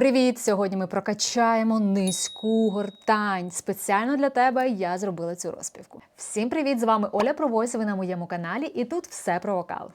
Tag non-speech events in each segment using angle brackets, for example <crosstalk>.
Привіт! Сьогодні ми прокачаємо низьку гортань. Спеціально для тебе я зробила цю розпівку. Всім привіт! З вами Оля Провойс, ви на моєму каналі, і тут все про вокал.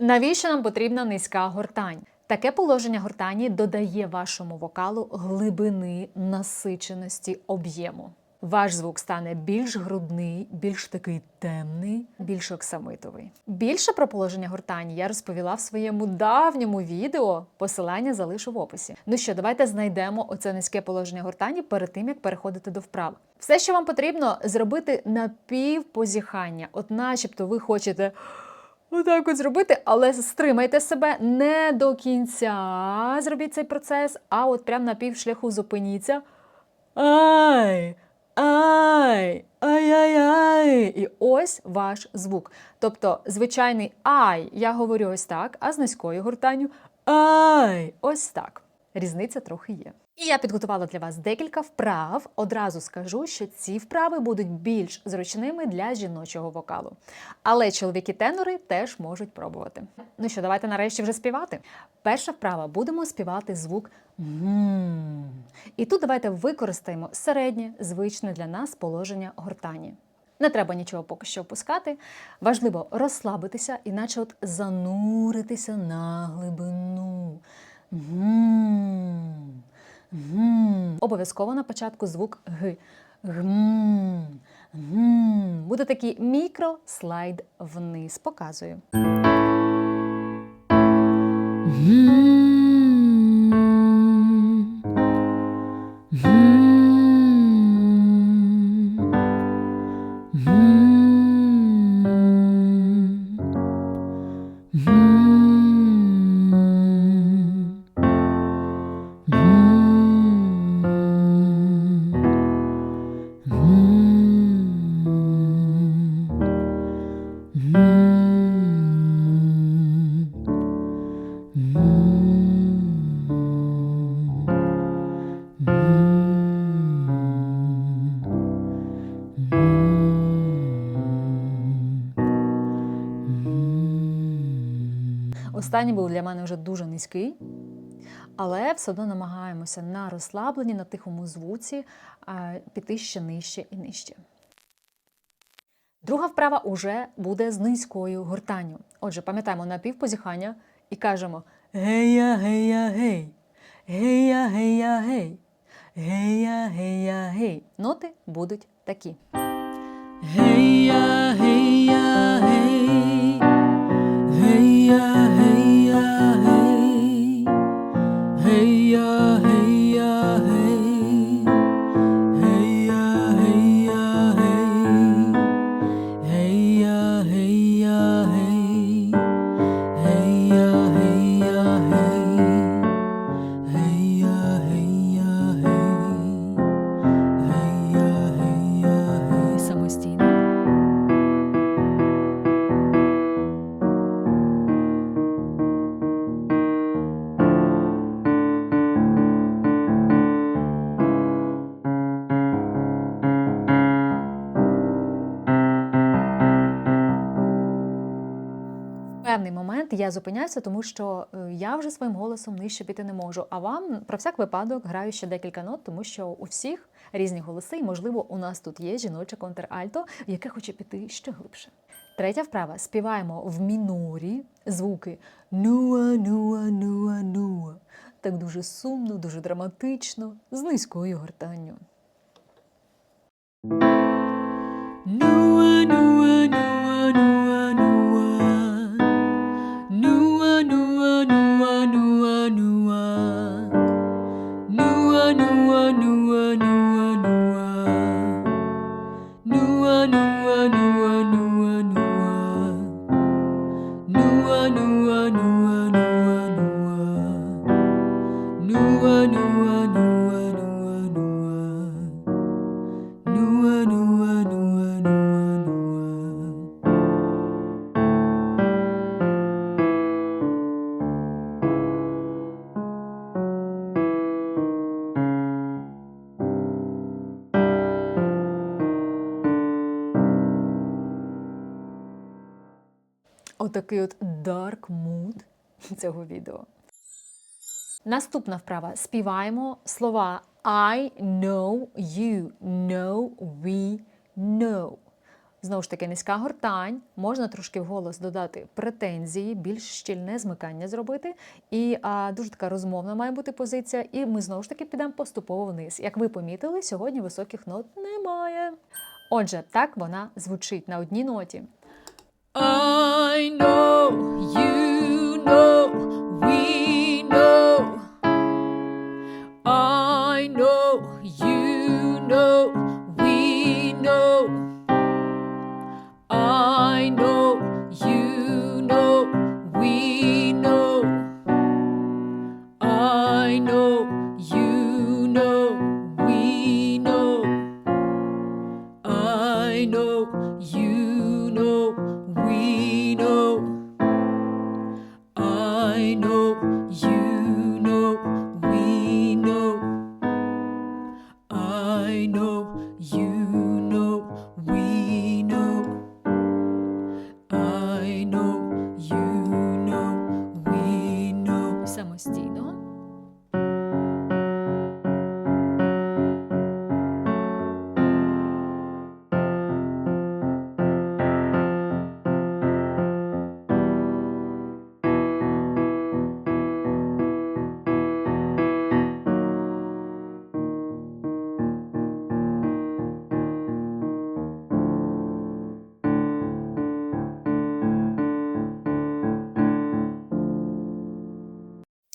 Навіщо нам потрібна низька гортань? Таке положення гортані додає вашому вокалу глибини, насиченості, об'єму. Ваш звук стане більш грудний, більш такий темний, більш оксамитовий. Більше про положення гортані я розповіла в своєму давньому відео. Посилання залишу в описі. Ну що, давайте знайдемо оце низьке положення гортані перед тим, як переходити до вправ. Все, що вам потрібно, зробити напівпозіхання. От, начебто, ви хочете. Отак от зробити, але стримайте себе не до кінця. Зробіть цей процес, а от прямо на півшляху зупиніться. Ай! Ай! Ай-яй-яй! І ось ваш звук. Тобто, звичайний ай, я говорю ось так, а з низькою гуртанню ай! Ось так. Різниця трохи є. І я підготувала для вас декілька вправ. Одразу скажу, що ці вправи будуть більш зручними для жіночого вокалу. Але чоловіки-тенори теж можуть пробувати. Ну що, давайте нарешті вже співати. Перша вправа будемо співати звук «м». І тут давайте використаємо середнє, звичне для нас положення гортані. Не треба нічого поки що опускати. Важливо розслабитися, іначе от зануритися на глибину. Гм. Гм. Обов'язково на початку звук Г. Гм. Гм. Буде такий мікрослайд вниз. Показую. Останній був для мене вже дуже низький, але все одно намагаємося на розслабленні, на тихому звуці піти ще нижче і нижче. Друга вправа уже буде з низькою гортанню. Отже, пам'ятаємо напівпозіхання і кажемо гея, гея, гей, гея, гея, гей, гея, гея, гей. Ноти будуть такі. Гея, я зупиняюся, тому що е, я вже своїм голосом нижче піти не можу. А вам про всяк випадок граю ще декілька нот, тому що у всіх різні голоси, і можливо, у нас тут є жіноче контральто, яке хоче піти ще глибше. Третя вправа співаємо в мінорі звуки нуа, нуа, нуа, нуа. Так дуже сумно, дуже драматично, з низькою гортанню. Нуа, нуа, anu one. Отакий от dark mood <laughs> цього відео. Наступна вправа. Співаємо слова I know, you know, we know. Знову ж таки, низька гортань. Можна трошки вголос додати претензії, більш щільне змикання зробити. І а, дуже така розмовна має бути позиція. І ми знову ж таки підемо поступово вниз. Як ви помітили, сьогодні високих нот немає. Отже, так вона звучить на одній ноті. I know,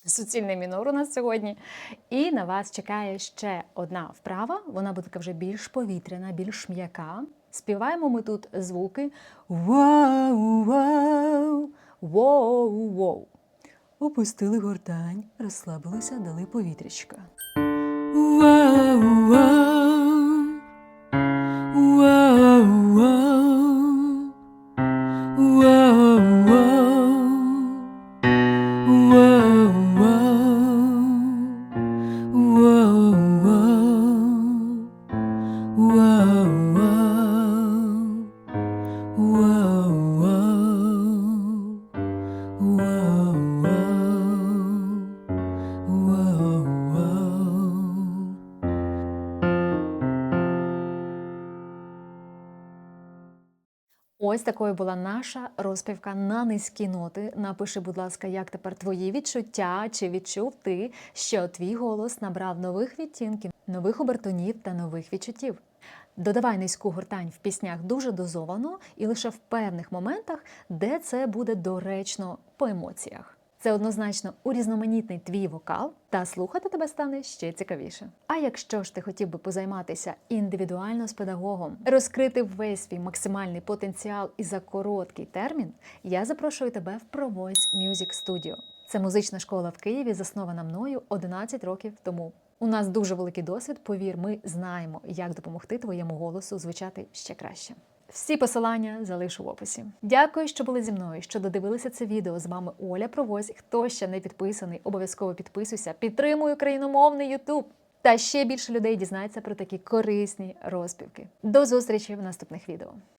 суцільний мінор у нас сьогодні. І на вас чекає ще одна вправа. Вона буде така вже більш повітряна, більш м'яка. Співаємо ми тут звуки вау, вау, воу, воу. Опустили гортань, розслабилися, дали повітрячка. Вау, вау, Ось такою була наша розпівка на низькі ноти. Напиши, будь ласка, як тепер твої відчуття, чи відчув ти, що твій голос набрав нових відтінків, нових обертонів та нових відчуттів. Додавай низьку гортань в піснях дуже дозовано і лише в певних моментах, де це буде доречно по емоціях. Це однозначно урізноманітний твій вокал, та слухати тебе стане ще цікавіше. А якщо ж ти хотів би позайматися індивідуально з педагогом, розкрити весь свій максимальний потенціал і за короткий термін, я запрошую тебе в Провойс Music Studio. Це музична школа в Києві, заснована мною 11 років тому. У нас дуже великий досвід. Повір, ми знаємо, як допомогти твоєму голосу звучати ще краще. Всі посилання залишу в описі. Дякую, що були зі мною, що додивилися це відео. З вами Оля Провозь. Хто ще не підписаний, обов'язково підписуйся. Підтримую україномовний Ютуб. Та ще більше людей дізнається про такі корисні розпівки. До зустрічі в наступних відео.